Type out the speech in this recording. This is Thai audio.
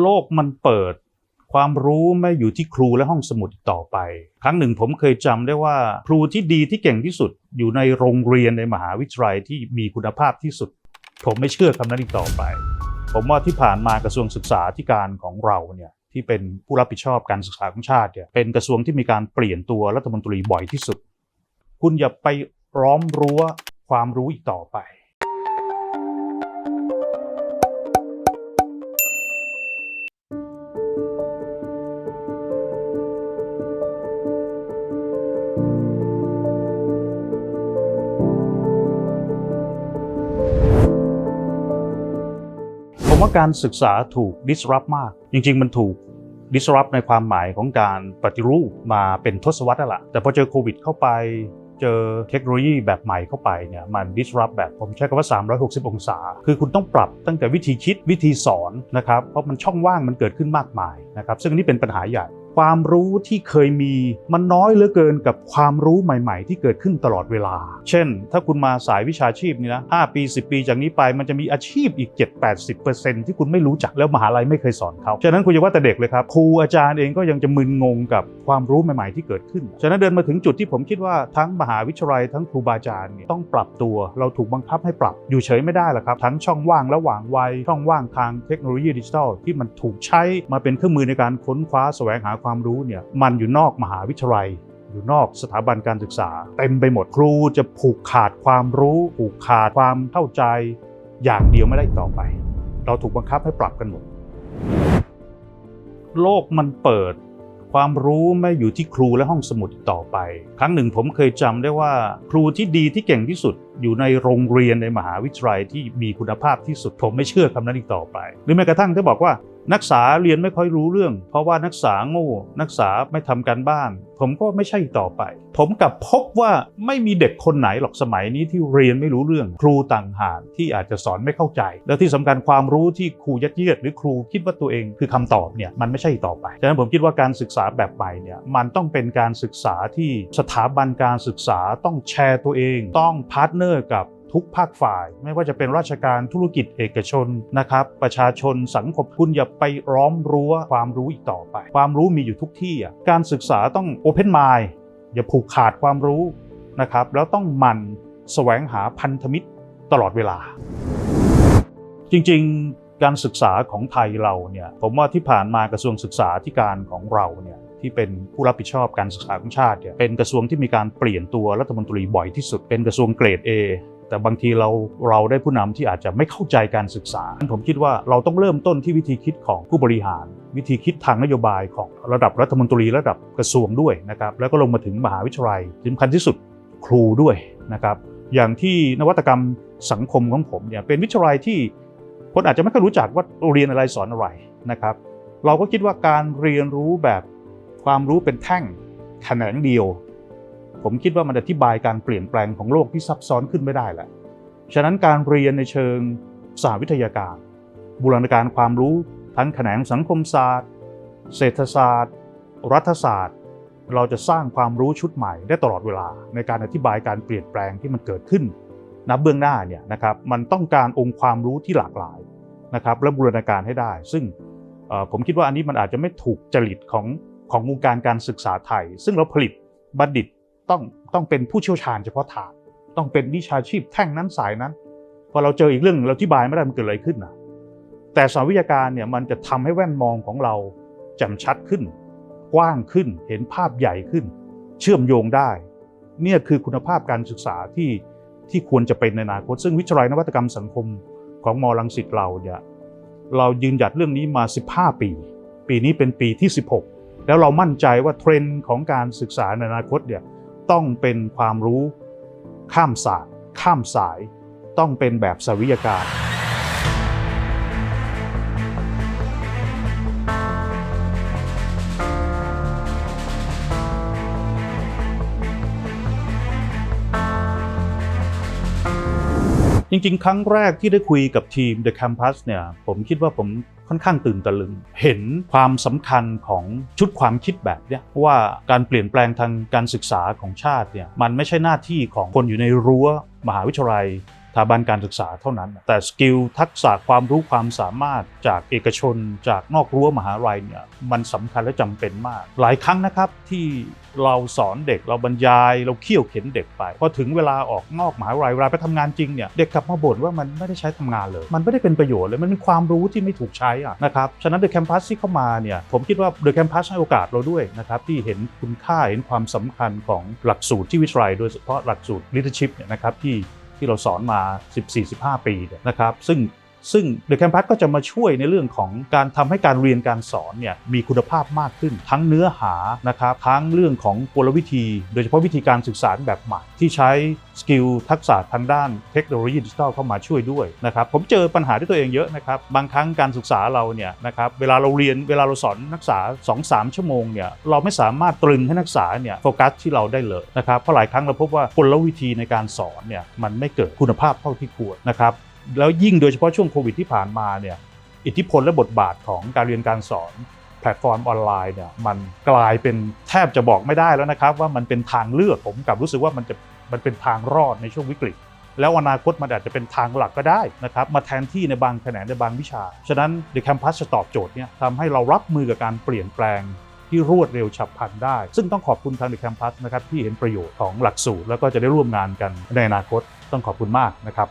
โลกมันเปิด ความรู้ไม่อยู่ที่ครูและห้องสมุดต่อไป ครั้งหนึ่งผมเคยจำได้ว่า ครูที่ดีที่เก่งที่สุด อยู่ในโรงเรียนในมหาวิทยาลัยที่มีคุณภาพที่สุด ผมไม่เชื่อคำนั้นอีกต่อไป ผมว่าที่ผ่านมากระทรวงศึกษาธิการของเราเนี่ยที่เป็นผู้รับผิดชอบการศึกษาของชาติเนี่ยเป็นกระทรวงที่มีการเปลี่ยนตัวรัฐมนตรีบ่อยที่สุด คุณอย่าไปร้อมรั้วความรู้อีกต่อไป ว่าการศึกษาถูก disrupt มาก จริง ๆ มันถูก disrupt ในความหมายของการปฏิรูปมาเป็นทศวรรษแล้วล่ะแต่พอเจอโควิดเข้าไปเจอเทคโนโลยีแบบใหม่เข้าไปเนี่ยมัน disrupt แบบผมใช้คำว่า 360 องศา คือคุณต้องปรับตั้งแต่วิธีคิดวิธีสอนนะครับ เพราะมันช่องว่างมันเกิดขึ้นมากมายนะครับ ซึ่งอันนี้เป็นปัญหาใหญ่ ความรู้ที่เคยมีมันน้อยเหลือเกินกับความรู้ใหม่ ๆ ที่เกิดขึ้นตลอดเวลา เช่น ถ้าคุณมาสายวิชาชีพนี่นะ5ปี 10 ปีจากนี้ไปมันจะมีอาชีพอีก 7-80%ที่คุณไม่รู้จักแล้วมหาลัยไม่เคยสอนเขาฉะนั้นคุณอย่าว่าแต่เด็กเลยครับครูอาจารย์เองก็ยังจะมึนงงกับความรู้ใหม่ ๆ ที่เกิดขึ้น ฉะนั้นเดินมาถึงจุดที่ผมคิดว่าทั้งมหาวิทยาลัยทั้งครูบาอาจารย์เนี่ยต้องปรับตัว เราถูกบังคับให้ปรับอยู่เฉยไม่ได้หรอกครับ ทั้งช่องว่างระหว่างวัยช่องว่างทางเทคโนโลยีดิจิทัลที่มันถูกใช้มาเป็นเครื่องมือในการค้นคว้าแสวงหาความรู้เนี่ยมันอยู่นอกมหาวิทยาลัย อยู่นอกสถาบันการศึกษา เต็มไปหมดครูจะผูกขาดความรู้ ผูกขาดความเข้าใจอย่างเดียวไม่ได้ต่อไป เราถูกบังคับให้ปรับกันหมดโลกมันเปิดความรู้ไม่อยู่ที่ครูและห้องสมุดต่อไป ครั้งหนึ่งผมเคยจำได้ว่า ครูที่ดีที่เก่งที่สุด อยู่ในโรงเรียนในมหาวิทยาลัยที่มีคุณภาพที่สุดผมไม่เชื่อคำนั้นอีกต่อไป หรือแม้กระทั่งถ้าบอกว่า นักศึกษาเรียนไม่ค่อยรู้เรื่อง เพราะว่านักศึกษาโง่ นักศึกษาไม่ทำการบ้าน ผมก็ไม่ใช่ต่อไป ผมกลับพบว่าไม่มีเด็กคนไหนหรอกสมัยนี้ที่เรียนไม่รู้เรื่อง ครูต่างหากที่อาจจะสอนไม่เข้าใจ แล้วที่สำคัญความรู้ที่ครูยัดเยียดหรือครูคิดว่าตัวเองคือคำตอบเนี่ยมันไม่ใช่ต่อไปฉะนั้นผมคิดว่าการศึกษาแบบใหม่เนี่ยมันต้องเป็นการศึกษาที่สถาบันการศึกษาต้องแชร์ตัวเอง ต้องพาร์ทเนอร์กับ ทุกภาคฝ่าย ไม่ว่าจะเป็นราชการธุรกิจเอกชนนะครับประชาชนสังคมคุณอย่าไปร้อมรั้วความรู้อีกต่อไป ความรู้มีอยู่ทุกที่อะการศึกษาต้องโอเพนไมล์อย่าผูกขาดความรู้นะครับแล้วต้องหมันแสวงหาพันธมิตรตลอดเวลา จริงๆการศึกษาของไทยเราเนี่ยผมว่าที่ผ่านมากระทรวงศึกษาธิการของเราเนี่ยที่เป็นผู้รับผิดชอบการศึกษาของชาติเนี่ยเป็นกระทรวงที่มีการเปลี่ยนตัวรัฐมนตรีบ่อยที่สุดเป็นกระทรวงเกรด A แต่บางทีเราเราได้ผู้นำที่อาจจะไม่เข้าใจการศึกษา ผมคิดว่าเราต้องเริ่มต้นที่วิธีคิดของผู้บริหาร วิธีคิดทางนโยบายของระดับรัฐมนตรีระดับกระทรวงด้วยนะครับแล้วก็ลงมาถึงมหาวิทยาลัยสำคัญที่สุดครูด้วยนะครับอย่างที่นวัตกรรมสังคมของผมเนี่ยเป็นวิทยาลัยที่คนอาจจะไม่ค่อยรู้จักว่าเรียนอะไรสอนอะไรนะครับเราก็คิดว่าการเรียนรู้แบบความรู้เป็นแท่งแขนงเดียว ผมคิดว่ามันอธิบายการเปลี่ยนแปลงของโลกที่ซับซ้อนขึ้นไม่ได้แหละ ฉะนั้นการเรียนในเชิงสาวิทยาการ บูรณาการความรู้ทั้งแขนงสังคมศาสตร์ เศรษฐศาสตร์ รัฐศาสตร์ เราจะสร้างความรู้ชุดใหม่ได้ตลอดเวลา ในการอธิบายการเปลี่ยนแปลงที่มันเกิดขึ้นนับเบื้องหน้าเนี่ยนะครับมันต้องการองค์ความรู้ที่หลากหลายนะครับและบูรณาการให้ได้ ซึ่งผมคิดว่าอันนี้มันอาจจะไม่ถูกจริตของของวงการการศึกษาไทย ซึ่งเราผลิตบัณฑิต ต้องต้องเป็นผู้เชี่ยวชาญเฉพาะทางต้องเป็นวิชาชีพแท่งนั้นสายนั้นพอเราเจออีกเรื่องเราอธิบายไม่ได้มันเกิดอะไรขึ้นนะแต่สาวิทยาการเนี่ยมันจะทำให้แว่นมองของเราแจ่มชัดขึ้น กว้างขึ้นเห็นภาพใหญ่ขึ้น เชื่อมโยงได้ เนี่ยคือคุณภาพการศึกษาที่ที่ควรจะเป็นในอนาคต ซึ่งวิทยาลัยนวัตกรรมสังคมของมอลังสิตเราเนี่ยเรายืนหยัดเรื่องนี้มา 15 ปี ปีนี้เป็นปีที่ 16 แล้วเรามั่นใจว่าเทรนด์ของการศึกษาในอนาคตเนี่ย ต้องเป็นความรู้ ข้ามศาสตร์ข้ามสาย ต้องเป็นแบบสวิยการ จริงๆ ครั้งแรกที่ได้คุยกับทีม The Campus เนี่ยผมคิดว่าผมค่อนข้างตื่นตะลึง เห็นความสำคัญของชุดความคิดแบบเนี้ยว่าการเปลี่ยนแปลงทางการศึกษาของชาติเนี่ยมันไม่ใช่หน้าที่ของคนอยู่ในรั้วมหาวิทยาลัย ถาบันการศึกษาเท่านั้น แต่สกิลทักษะความรู้ความสามารถจากเอกชน จากนอกรั้วมหาลัยเนี่ยมันสำคัญและจำเป็นมาก หลายครั้งนะครับที่เราสอนเด็กเราบรรยาย เราเขี่ยวเข็นเด็กไปพอถึงเวลาออกนอกมหาลัยเวลาไปทำงานจริงเนี่ยเด็กกลับมาบ่นว่ามันไม่ได้ใช้ทำงานเลย มันไม่ได้เป็นประโยชน์เลยมันเป็นความรู้ที่ไม่ถูกใช้อะนะครับฉะนั้นเดอะแคมปัสที่เข้ามาเนี่ยผมคิดว่าเดอะแคมปัสให้โอกาสเราด้วยนะครับที่เห็นคุณค่าเห็นความสำคัญของหลักสูตรที่วิทยาลัยโดยเฉพาะหลักสูตร leadership เนี่ยนะครับที่ ที่เราสอนมา 14-15 ปีนะครับซึ่ง ซึ่ง The Campus ก็จะมาช่วยในเรื่องของการทำให้การเรียนการสอนเนี่ยมีคุณภาพมากขึ้น ทั้งเนื้อหานะครับทั้งเรื่องของกลวิธี โดยเฉพาะวิธีการสื่อสารแบบใหม่ที่ใช้สกิลทักษะทางด้านเทคโนโลยีดิจิทัลเข้ามาช่วยด้วยนะครับผมเจอปัญหาที่ตัวเองเยอะนะครับบางครั้งการศึกษาเราเนี่ยนะครับเวลาเราเรียนเวลาเราสอนนักศึกษา 2-3 ชั่วโมงเนี่ยเราไม่สามารถตรึงให้นักศึกษาเนี่ยโฟกัสที่เราได้เลยนะครับเพราะหลายครั้งเราพบว่ากลวิธีในการสอนเนี่ยมันไม่เกิดคุณภาพเท่าที่ควรนะครับ แล้วยิ่งโดยเฉพาะช่วงโควิดที่ผ่านมาเนี่ยอิทธิพลและบทบาทของการเรียนการสอนแพลตฟอร์มออนไลน์เนี่ยมันกลายเป็นแทบจะบอกไม่ได้แล้วนะครับว่ามันเป็นทางเลือกผมกลับรู้สึกว่ามันจะมันเป็นทางรอดในช่วงวิกฤต แล้วอนาคตมันอาจจะเป็นทางหลักก็ได้นะครับมาแทนที่ในบางแขนงในบางวิชา ฉะนั้น The Campus จะตอบโจทย์เนี่ยทำให้เรารับมือกับการเปลี่ยนแปลงที่รวดเร็วฉับพลันได้ ซึ่งต้องขอบคุณทาง The Campus นะครับที่เห็นประโยชน์ของหลักสูตร แล้วก็จะได้ร่วมงานกันในอนาคตต้องขอบคุณมากนะครับ